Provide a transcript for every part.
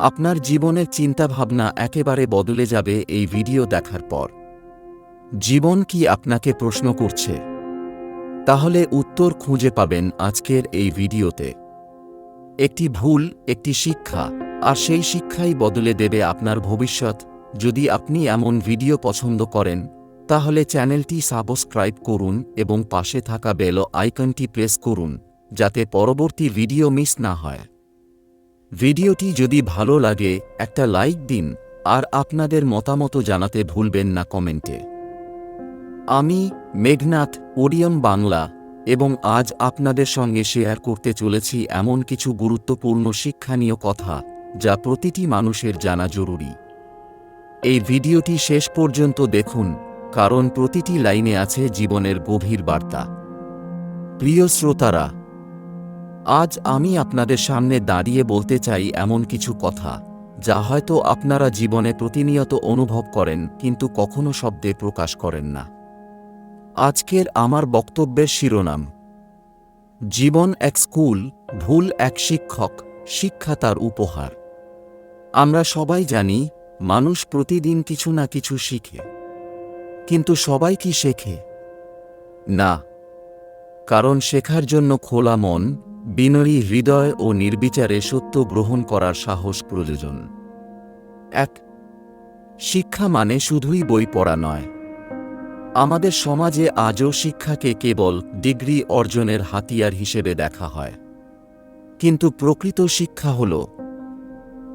আপনার জীবনের চিন্তাভাবনা একেবারে বদলে যাবে এই ভিডিও দেখার পর। জীবন কি আপনাকে প্রশ্ন করছে? তাহলে উত্তর খুঁজে পাবেন আজকের এই ভিডিওতে। একটি ভুল, একটি শিক্ষা, আর সেই শিক্ষাই বদলে দেবে আপনার ভবিষ্যৎ। যদি আপনি এমন ভিডিও পছন্দ করেন, তাহলে চ্যানেলটি সাবস্ক্রাইব করুন এবং পাশে থাকা বেল আইকনটি প্রেস করুন, যাতে পরবর্তী ভিডিও মিস না হয়। ভিডিওটি যদি ভালো লাগে, একটা লাইক দিন, আর আপনাদের মতামত জানাতে ভুলবেন না কমেন্টে। আমি মেঘনাথ, ওডিয়ম বাংলা, এবং আজ আপনাদের সঙ্গে শেয়ার করতে চলেছি এমন কিছু গুরুত্বপূর্ণ শিক্ষণীয় কথা, যা প্রতিটি মানুষের জানা জরুরি। এই ভিডিওটি শেষ পর্যন্ত দেখুন, কারণ প্রতিটি লাইনে আছে জীবনের গভীর বার্তা। প্রিয় শ্রোতারা আজ আমি আপনাদের সামনে দাঁড়িয়ে বলতে চাই এমন কিছু কথা, যা হয়তো আপনারা জীবনে প্রতিনিয়ত অনুভব করেন, কিন্তু কখনো শব্দে প্রকাশ করেন না। আজকের আমার বক্তব্যের শিরোনাম, জীবন এক স্কুল, ভুল এক শিক্ষক, শিক্ষা তার উপহার। আমরা সবাই জানি, মানুষ প্রতিদিন কিছু না কিছু শিখে। কিন্তু সবাই কি শেখে? না। কারণ শেখার জন্য খোলা মন বিনয়ী হৃদয় ও নির্বিচারে সত্য গ্রহণ করার সাহস প্রয়োজন। এক, শিক্ষা মানে শুধুই বই পড়া নয়। আমাদের সমাজে আজও শিক্ষাকে কেবল ডিগ্রি অর্জনের হাতিয়ার হিসেবে দেখা হয়। কিন্তু প্রকৃত শিক্ষা হল,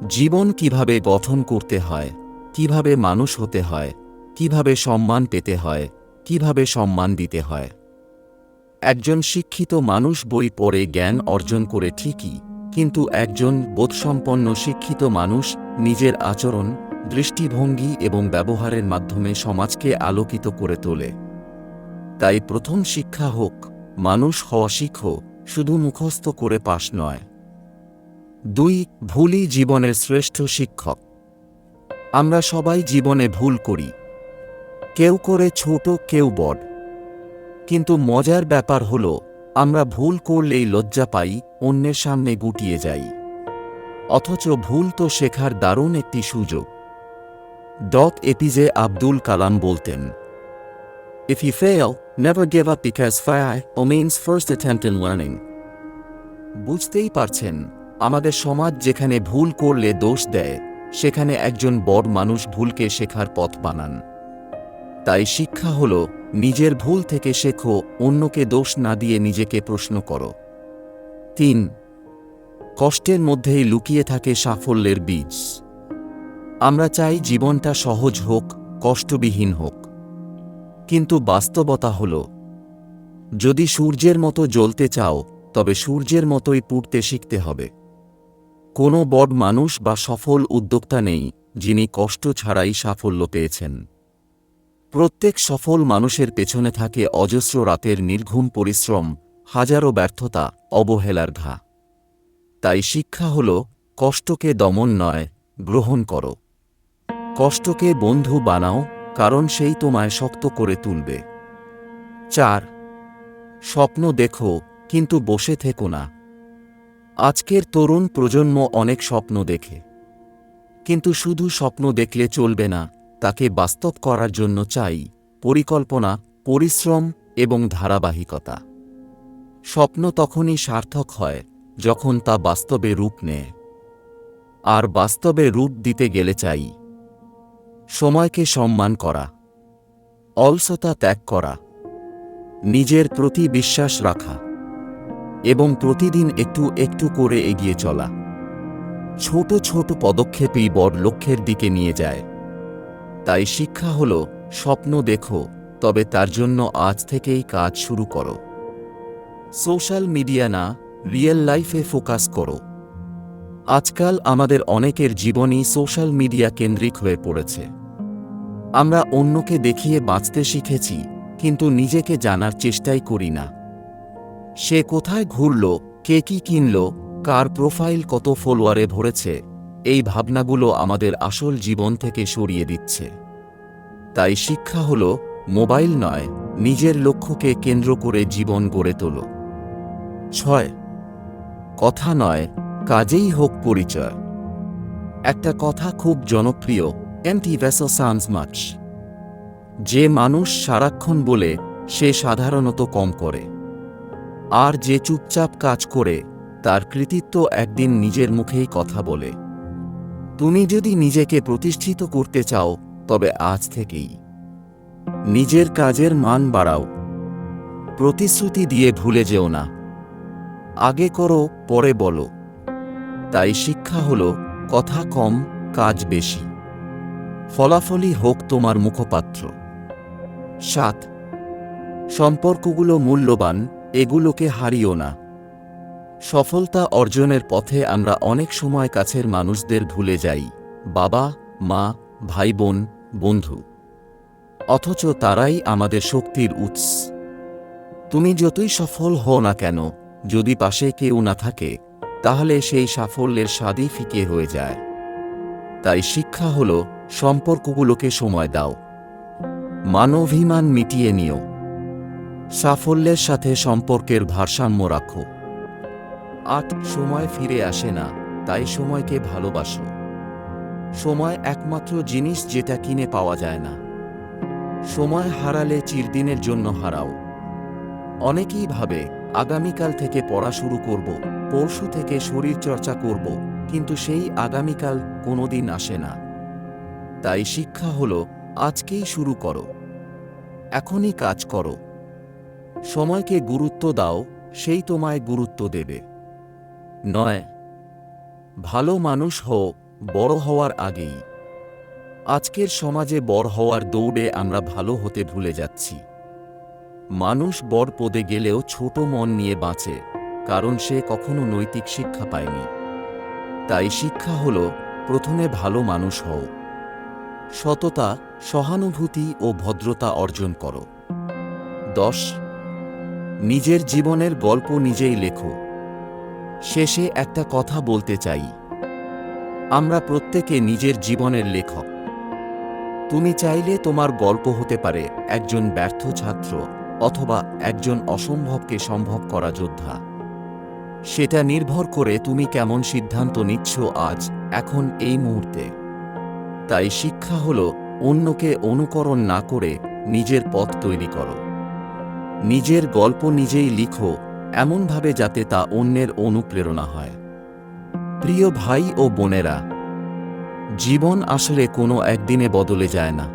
জীবন কীভাবে গঠন করতে হয়, কীভাবে মানুষ হতে হয়, কীভাবে সম্মান পেতে হয়, কীভাবে সম্মান দিতে হয়। একজন শিক্ষিত মানুষ বই পড়ে জ্ঞান অর্জন করে ঠিকই, কিন্তু একজন বোধসম্পন্ন শিক্ষিত মানুষ নিজের আচরণ, দৃষ্টিভঙ্গি এবং ব্যবহারের মাধ্যমে সমাজকে আলোকিত করে তোলে। তাই প্রথম শিক্ষা হোক, মানুষ হওয়া শিখো শুধু মুখস্থ করে পাশ নয়। দুই, ভুলই জীবনের শ্রেষ্ঠ শিক্ষক। আমরা সবাই জীবনে ভুল করি। কেউ করে ছোট, কেউ বড়। কিন্তু মজার ব্যাপার হল আমরা ভুল করলেই লজ্জা পাই অন্যের সামনে গুটিয়ে যাই। অথচ ভুল তো শেখার দারুণ একটি সুযোগ। ডট এপিজে আব্দুল কালাম বলতেন if If you fail, never give up because fail means first attempt in learning. বুঝতেই পারছেন আমাদের সমাজ যেখানে ভুল করলে দোষ দেয় সেখানে একজন বড় মানুষ ভুলকে শেখার পথ বানান। তাই শিক্ষা হল নিজের ভুল থেকে শেখো, অন্যকে দোষ না দিয়ে নিজেকে প্রশ্ন করো। তিন, কষ্টের মধ্যেই লুকিয়ে থাকে সাফল্যের বীজ। আমরা চাই জীবনটা সহজ হোক, কষ্টবিহীন হোক। কিন্তু বাস্তবতা হল, যদি সূর্যের মতো জ্বলতে চাও, তবে সূর্যের মতোই পুড়তে শিখতে হবে। কোনো বড় মানুষ বা সফল উদ্যোক্তা নেই, যিনি কষ্ট ছাড়াই সাফল্য পেয়েছেন। প্রত্যেক সফল মানুষের পেছনে থাকে অজস্র রাতের নির্ঘুম পরিশ্রম, হাজারো ব্যর্থতা, অবহেলার ঘা। তাই শিক্ষা হল, কষ্টকে দমন নয়, গ্রহণ করো। কষ্টকে বন্ধু বানাও, কারণ সেই তোমায় শক্ত করে তুলবে। চার, স্বপ্ন দেখো, কিন্তু বসে থেকো না। আজকের তরুণ প্রজন্ম অনেক স্বপ্ন দেখে। কিন্তু শুধু স্বপ্ন দেখলে চলবে না তাকে বাস্তব করার জন্য চাই পরিকল্পনা, পরিশ্রম এবং ধারাবাহিকতা। স্বপ্ন তখনই সার্থক হয় যখন তা বাস্তবে রূপ নেয়। আর বাস্তবে রূপ দিতে গেলে চাই সময়কে সম্মান করা, অলসতা ত্যাগ করা, নিজের প্রতি বিশ্বাস রাখা এবং প্রতিদিন একটু একটু করে এগিয়ে চলা। ছোট ছোট পদক্ষেপই বড় লক্ষ্যের দিকে নিয়ে যায়। তাই শিক্ষা হল স্বপ্ন দেখো, তবে তার জন্য আজ থেকেই কাজ শুরু করো। সোশ্যাল মিডিয়া না, রিয়েল লাইফে ফোকাস করো। আজকাল আমাদের অনেকের জীবনই সোশ্যাল মিডিয়া কেন্দ্রিক হয়ে পড়েছে। আমরা অন্যকে দেখিয়ে বাঁচতে শিখেছি, কিন্তু নিজেকে জানার চেষ্টাই করি না। সে কোথায় ঘুরল, কে কি কিনল, কার প্রোফাইল কত ফলোয়ারে ভরেছে এই ভাবনাগুলো আমাদের আসল জীবন থেকে সরিয়ে দিচ্ছে। তাই শিক্ষা হল মোবাইল নয়, নিজের লক্ষ্যকে কেন্দ্র করে জীবন গড়ে তোলো। ছয়, কথা নয়, কাজেই হোক পরিচয়। একটা কথা খুব জনপ্রিয় এমটি ভেসো সানস মাছ যে মানুষ সারাক্ষণ বলে, সে সাধারণত কম করে। আর যে চুপচাপ কাজ করে, তার কৃতিত্ব একদিন নিজের মুখেই কথা বলে। তুমি যদি নিজেকে প্রতিষ্ঠিত করতে চাও, তবে আজ থেকেই। নিজের কাজের মান বাড়াও। প্রতিশ্রুতি দিয়ে ভুলে যেও না। আগে করো, পরে বলো। তাই শিক্ষা হলো, কথা কম, কাজ বেশি। ফলাফলই হোক তোমার মুখপাত্র। সাত। সম্পর্কগুলো মূল্যবান, এগুলোকে হারিও না। সফলতা অর্জনের পথে আমরা অনেক সময় কাছের মানুষদের ভুলে যাই, বাবা, মা, ভাই, বোন, বন্ধু। অথচ তারাই আমাদের শক্তির উৎস। তুমি যতই সফল হও না কেন, যদি পাশে কেউ না থাকে, তাহলে সেই সাফল্যের স্বাদই ফিকে হয়ে যায়। তাই শিক্ষা হল, সম্পর্কগুলোকে সময় দাও। মানভিমান মিটিয়ে নিও। সাফল্যের সাথে সম্পর্কের ভারসাম্য রাখো। আট সময় ফিরে আসে না, তাই সময়কে ভালোবাসো। সময় একমাত্র জিনিস যেটা কিনে পাওয়া যায় না। সময় হারালে চিরদিনের জন্য হারাও। অনেকেই ভাবে, আগামীকাল থেকে পড়া শুরু করব, পরশু থেকে শরীর চর্চা করব, কিন্তু সেই আগামীকাল কোনোদিন আসে না। তাই শিক্ষা হল, আজকেই শুরু করো। এখনই কাজ করো। সময়কে গুরুত্ব দাও, সেই তোমায় গুরুত্ব দেবে। নয়, ভালো মানুষ হও, বড় হওয়ার আগেই। আজকের সমাজে বড় হওয়ার দৌড়ে আমরা ভালো হতে ভুলে যাচ্ছি। মানুষ বড় পদে গেলেও ছোট মন নিয়ে বাঁচে, কারণ সে কখনো নৈতিক শিক্ষা পায়নি। তাই শিক্ষা হল, প্রথমে ভালো মানুষ হও। সততা, সহানুভূতি ও ভদ্রতা অর্জন করো। দশ, নিজের জীবনের গল্প নিজেই লেখো। শেষে একটা কথা বলতে চাই। আমরা প্রত্যেকে নিজের জীবনের লেখক। তুমি চাইলে তোমার গল্প হতে পারে একজন ব্যর্থ ছাত্র অথবা একজন অসম্ভবকে সম্ভব করা যোদ্ধা। সেটা নির্ভর করে তুমি কেমন সিদ্ধান্ত নিচ্ছ আজ, এখন, এই মুহূর্তে। তাই শিক্ষা হল অন্যকে অনুকরণ না করে নিজের পথ তৈরি করো। নিজের গল্প নিজেই লিখো এমনভাবে যাতে তা অন্যের অনুপ্রেরণা হয়। প্রিয় ভাই ও বোনেরা, জীবন আসলে কোনো একদিনে বদলে যায় না।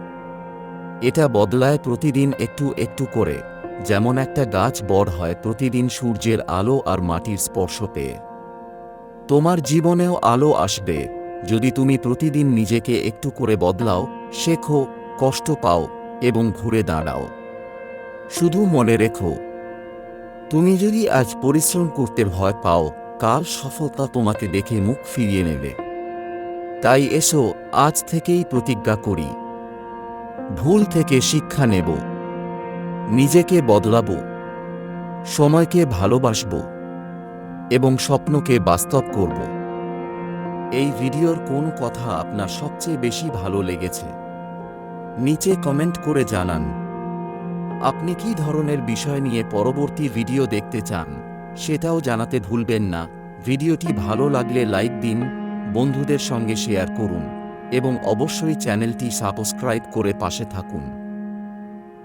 এটা বদলায় প্রতিদিন একটু একটু করে, যেমন একটা গাছ বড় হয় প্রতিদিন সূর্যের আলো আর মাটির স্পর্শ পেয়ে। তোমার জীবনেও আলো আসবে, যদি তুমি প্রতিদিন নিজেকে একটু করে বদলাও, শেখো, কষ্ট পাও এবং ঘুরে দাঁড়াও। শুধু মনে রেখো তুমি যদি আজ পরিশ্রম করতে ভয় পাও, কাল সফলতা তোমাকে দেখে মুখ ফিরিয়ে নেবে। তাই এসো, আজ থেকেই প্রতিজ্ঞা করি। ভুল থেকে শিক্ষা নেব। নিজেকে বদলাব। সময়কে ভালোবাসব। এবং স্বপ্নকে বাস্তব করব। এই ভিডিওর কোন কথা আপনার সবচেয়ে বেশি ভালো লেগেছে? নিচে কমেন্ট করে জানান। আপনি কি ধরনের বিষয় নিয়ে পরবর্তী ভিডিও দেখতে চান, সেটাও জানাতে ভুলবেন না। ভিডিওটি ভালো লাগলে লাইক দিন, বন্ধুদের সঙ্গে শেয়ার করুন, এবং অবশ্যই চ্যানেলটি সাবস্ক্রাইব করে পাশে থাকুন।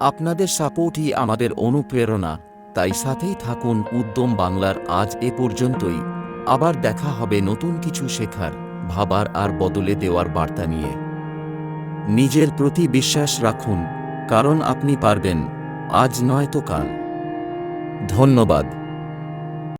আপনাদের সাপোর্টই আমাদের অনুপ্রেরণা, তাই সাথেই থাকুন উদ্যম বাংলার আজ এ পর্যন্তই। আবার দেখা হবে নতুন কিছু শেখার, ভাবার আর বদলে দেওয়ার বার্তা নিয়ে। নিজের প্রতি বিশ্বাস রাখুন, কারণ আপনি পারবেন। আজ নয় তো কাল। ধন্যবাদ।